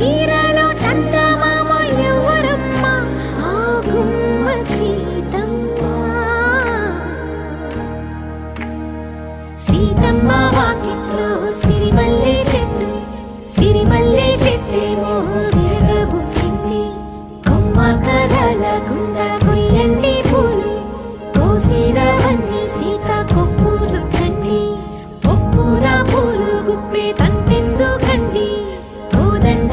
చీరలో చందమామ ఎవరమ్మ? ఆ గుమ్మ సీతమ్మ. సీతమ్మ వాకిట్లో సిరిమల్లె చెట్టు సిరిమల్లె చెట్టేమో తిరగబూసింది కొమ్మ కరల గుండ కొయ్యండి పూలు కోసిరవన్నీ సీత కొప్పు చుట్టండి. పొప్పుర పూలు గుప్పే తంతెందుకండి. కోదండ